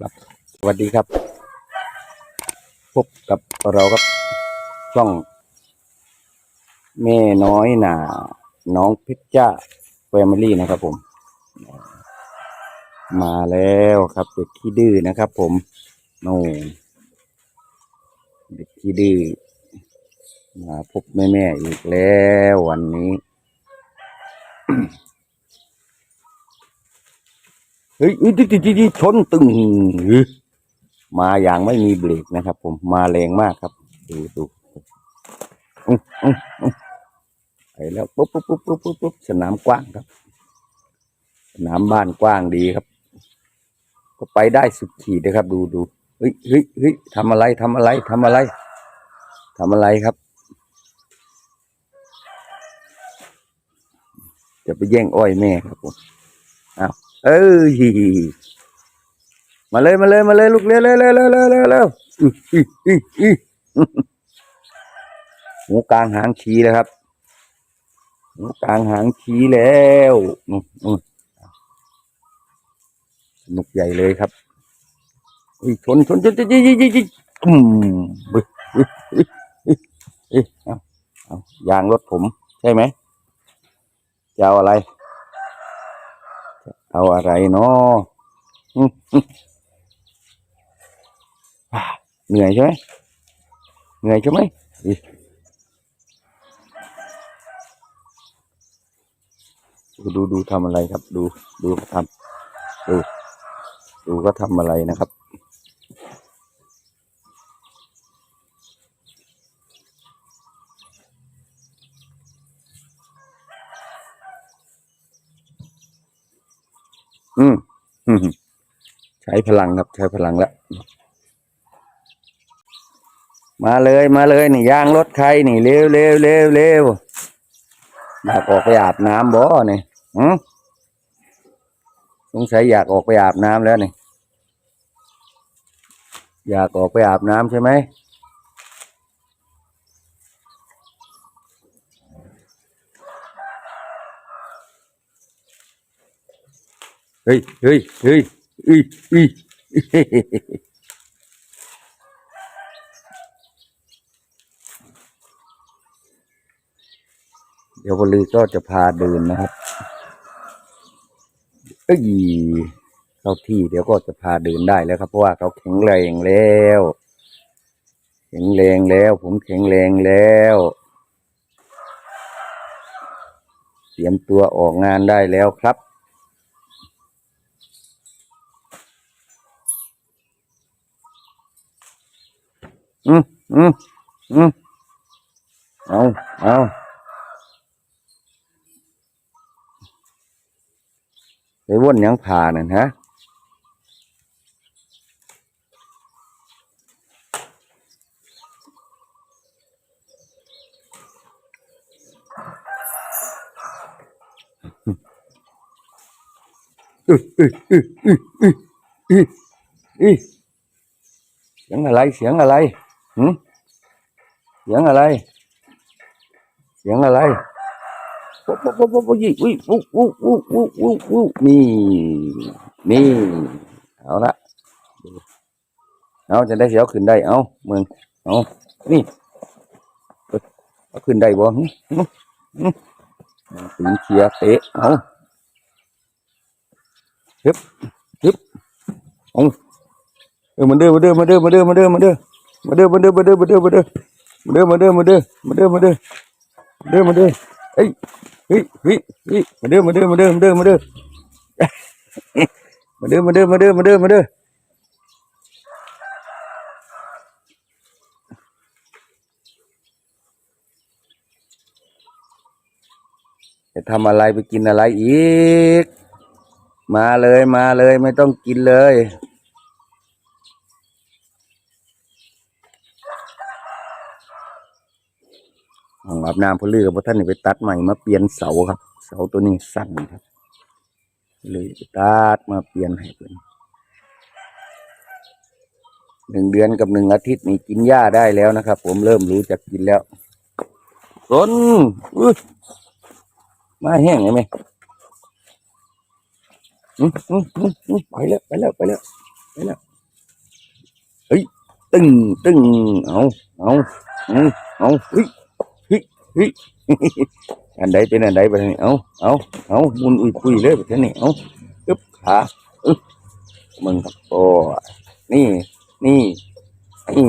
ครับสวัสดีครับ พบกับเราครับช่อง แม่น้อยหนาน้องเพชรจ้าแฟมิลี่นะครับผม มาแล้วครับ เด็กขี้ดื้อนะครับผมโน่เด็กขี้ดื้อมาพบแม่แม่ๆอีกแล้ววันนี้ เฮ้ยดิดิดิดิชนตึงมาอย่างไม่มีเบรกนะครับ ผมมาแรงมากครับดูดูไปแล้วปุ๊บปุ๊บปุ๊บปุ๊บปุ๊บปุ๊บสนามกว้างครับ สนามบ้านกว้างดีครับ ก็ไปได้สุดขีดนะครับ ดูดูเฮ้ยเฮ้ยเฮ้ยทำอะไรทำอะไรทำอะไรทำอะไรครับ จะไปแย่งอ้อยแม่ครับผมอ้าว เอ้ยมาเลยมาเลยมาเลยลูกเร็วเร็วเร็วเร็วเร็วเร็วเหูกลางหางชี้แล้วครับหูกลางหางชี้แล้วหนุกใหญ่เลยครับอุ้ยชนชนชนชนชนชนอืมเอาเอายางรถผม ใช่ไหมจะเอาอะไร เอาอะไรเนาะเหนื่อยใช่ไหมเหนื่อยใช่ไหมดูดูทำอะไรครับ ดูดูทำดู ดูก็ทำอะไรนะครับ อืมอืมใช้พลังครับ ใช้พลังแล้วมาเลยมาเลยนี่ยางรถใครนี่เร็วเร็วเร็วเร็วอยากออกไปอาบน้ำบ่เนี่ยหืมสงสัยอยากออกไปอาบน้ำแล้วนี่อยากออกไปอาบน้ำใช่ไหม เฮ้ยเฮ้ยเฮ้ยเฮ้ยเฮ้ยเดี๋ยววลีก็จะพาเดินนะครับเอ้ยเข้าที่เดี๋ยวก็จะพาเดินได้แล้วครับเพราะว่าเขาแข็งแรงแล้ว แข็งแรงแล้ว ผมแข็งแรงแล้วเตรียมตัวออกงานได้แล้วครับ อืมอืมอืมเอาเอาไปว่นยังผ่านั่นฮะอื้ออื้ออื้ออื้ออื้ออื้ออื้อเสียงอะไรเสียงอะไร หืมเสียงอะไร เสียงอะไรปุ๊บปุ๊บปุ๊บปุ๊บยี่อุ้ยอู้ยอู้ยอู้ยอู้ยอู้ยอู้ยนี่นี่เอาละเอาจะได้เสียวขึ้นได้เอาเมึงเอานี่เอ้ยเอาขึ้นได้บ่หึหึหึตีเขียเตะเอาฮึบฮึบเอาเออมาเด้อมาเด้อมาเด้อมาเด้อมาเด้อมาเด้อ มาเด้อมาเด้อมาเด้อมาเด้อมาเด้อมาเด้อมาเด้อมาเด้อมาเด้อมาเด้อมาเด้อมาเด้อเฮ้ยเฮ้ยเฮ้ยเฮ้ยมาเด้อมาเด้อมาเด้อมาเด้อมาเด้อมาเด้อมาเด้อมาเด้อมาเด้อมาเด้อจะทำอะไรไปกินอะไรอีก มาเลยมาเลยไม่ต้องกินเลย ห้องอาบน้ำพลือกับพ่ท่านไปตัดใหม่มาเปลี่ยนเสาครับ เสาตัวนี้สั้นครับ เลยตัดมาเปลี่ยนให้เพิ่นหนึ่งเดือนกับหนึ่งอาทิตย์นี่กินหญ้าได้แล้วนะครับ ผมเริ่มรู้จักกินแล้วต้นอุ๊ยมาแห้งไหมอืมไปแล้วไปแล้วไปแล้วไปแล้วเฮ้ยตึงตึงเอาเอาเอาเอาเฮ้ย อันใดเป็นอันใดไปนี่เอาเอาเอามุนอุ้ยปุยเลยแบบนี้เอาปึ๊บขาอึ๊บมึงครับโอ้นี่ นี่นี่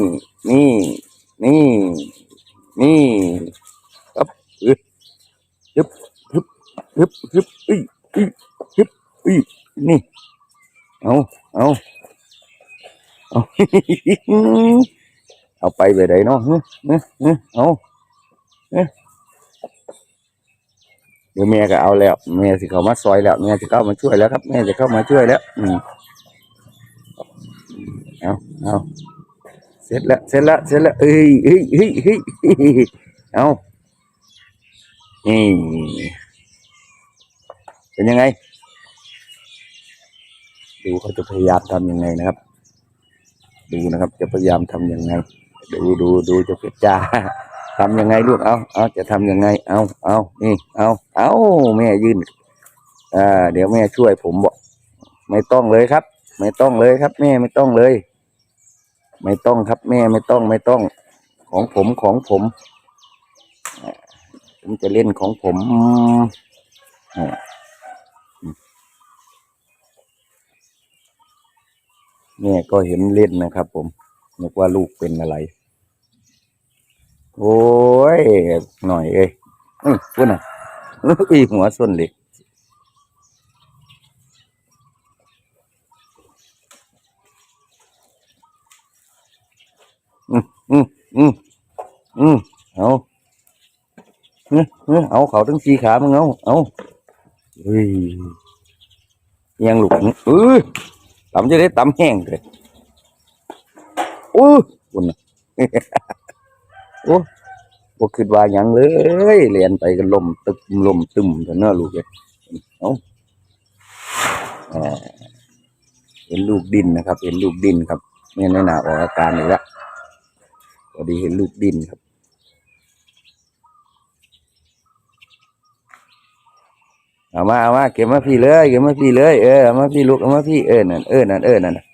นี่นี่นี่ครับอึ๊บฮึบฮึบฮึบฮึบอึ้ยอึ้ยฮึบอึ้ยนี่เอาเอาเอาเอาไปไปไหนเนาะฮึฮึฮึเอาเอ๊ะ เดี๋ยวแม่ก็เอาแล้วแม่สิเข้ามาซอยแล้วแม่จะเข้ามาช่วยแล้วครับแม่จะเข้ามาช่วยแล้ว อืมเอาเอาเสร็จแล้วเสร็จแล้วเสร็จแล้วเฮ้ยเฮ้ยเฮ้ยเฮ้ยเอานี่เป็นยังไง ดูเขาจะพยายามทำยังไงนะครับ ดูนะครับ จะพยายามทำยังไง ดูดูดูจะเพชรจ้า ทำยังไงลูกเอาเอาจะทำยังไง เอาเอานี่เอาเอาแม่ยื่นอ่าเดี๋ยวแม่ช่วยผมบอกไม่ต้องเลยครับ ไม่ต้องเลยครับ แม่ไม่ต้องเลย ไม่ต้องครับ แม่ไม่ต้องไม่ต้อง ของผมของผมผมจะเล่นของผมแม่ก็เห็นเล่นนะครับ ผมนึกว่าลูกเป็นอะไร โอ้ยหน่อยเอ้ยพูดน่ะอีหัวส้นเหล็กอืมอืมอืมอืมเอาเอ้ยเอ้ยเอาเขาทั้งสี่ขามึงเอาเอาเฮ้ยยังลูกเอ้ยตำจะได้ตำแห้งเลยโอ้คุณนะ โอ้บ่คิดว่าหยังเลยเรียนไปก็ลมตึมลมตึมเถอะเนาะลูกเอ้ยเอาอ่าเห็นลูกดินนะครับ เห็นลูกดินครับแม่นอยหนาออกอาการอีกแล้วพอดีเห็นลูกดินครับเอามาเอามาเก็บมาพี่เลยเก็บมาพี่เลยเออเอามาพี่ลูกเอามาพี่เออนั่นเออนั่นเออนั่นน่ะ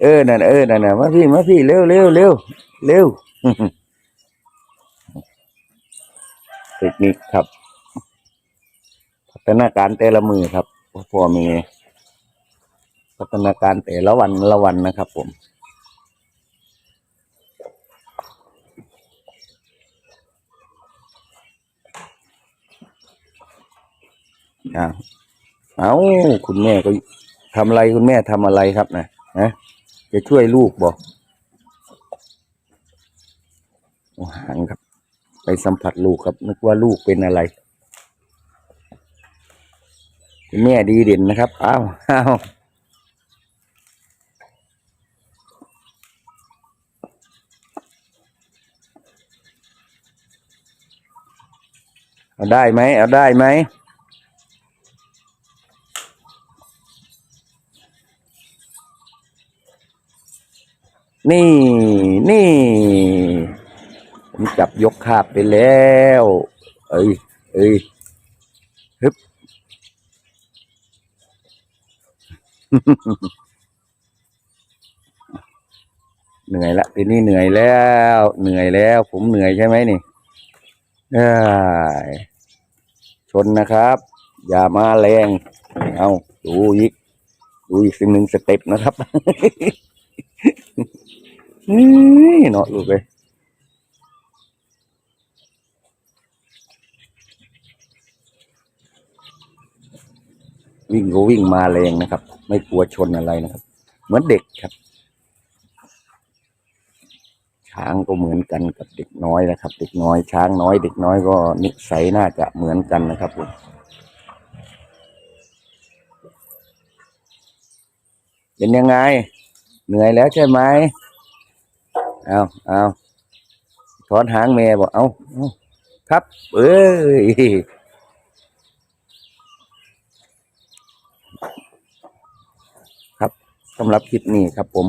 เออนั่นเออนั่นน่ะมาพี่มาพี่เร็วเร็วเร็วเร็ว เทคนิคครับ พัฒนาการแต่ละมือครับพอมีพัฒนาการแต่ละวันละวันนะครับ ผมอ้าวเอาคุณแม่ก็ทำอะไรคุณแม่ทำอะไรครับนะนะจะช่วยลูกบอกหางครับ ไปสัมผัสลูกครับ นึกว่าลูกเป็นอะไรคุณแม่ดีเด่นนะครับ อ้าวอ้าวเอาได้ไหม เอาได้ไหม นี่ นี่ จับยกคาบไปแล้ว เอ้ย เอ้ยฮึบเหนื่อยละทีนี้เหนื่อยแล้ว เหนื่อยแล้ว ผมเหนื่อยใช่ไหมนี่เอ้ชนนะครับ อย่ามาแรง เอาดูอีก ดูอีกสิ่งหนึ่งสเต็ปนะครับนี่เนาะลูกเลย วิ่งก็วิ่งมาแรงนะครับ ไม่กลัวชนอะไรนะครับ เหมือนเด็กครับ ช้างก็เหมือนกันกับเด็กน้อยนะครับ เด็กน้อยช้างน้อย เด็กน้อยก็นิสัยน่าจะเหมือนกันนะครับผมเป็นยังไง เหนื่อยแล้วใช่ไหมเอาเอาถอนหางแม่บอกเอาเอาครับ เอ้ย ครับ สำหรับคลิปนี้ครับผม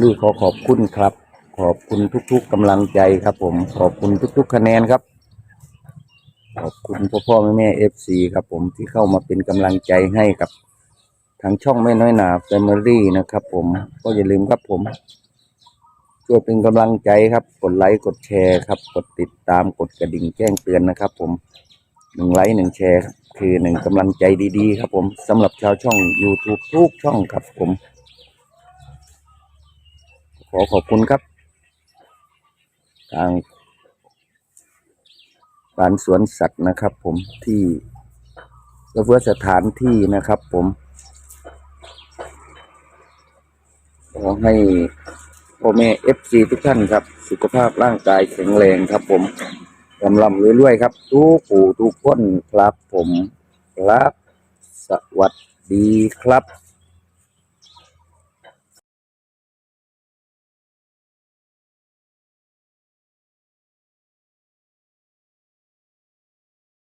ลือขอขอบคุณครับ ขอบคุณทุก ๆกำลังใจครับผมขอบคุณทุก ๆ คะแนนครับ ขอบคุณพ่อพ่อแม่แม่เอฟซีครับผมที่เข้ามาเป็นกำลังใจให้กับทางช่องแม่น้อยหนาแฟมิลี่นะครับ ผมก็อย่าลืมครับผมช่วยเป็นกำลังใจครับ กดไลค์กดแชร์ครับ กดติดตามกดกระดิ่งแจ้งเตือนนะครับ ผม หนึ่งไลค์หนึ่งแชร์ครับคือหนึ่งกำลังใจดีๆ ครับผมสำหรับชาวช่อง YouTube ทุกช่องครับผม ขอขอบคุณครับ ทางบ้านสวนสัตว์นะครับ ผมที่เพื่อสถานที่นะครับ ผมขอให้พ่อแม่เอฟซีทุกท่านครับ สุขภาพร่างกายแข็งแรงครับผม ลำลำรวยๆครับ ทุกผู้ทุกคนครับผมครับ สวัสดีครับ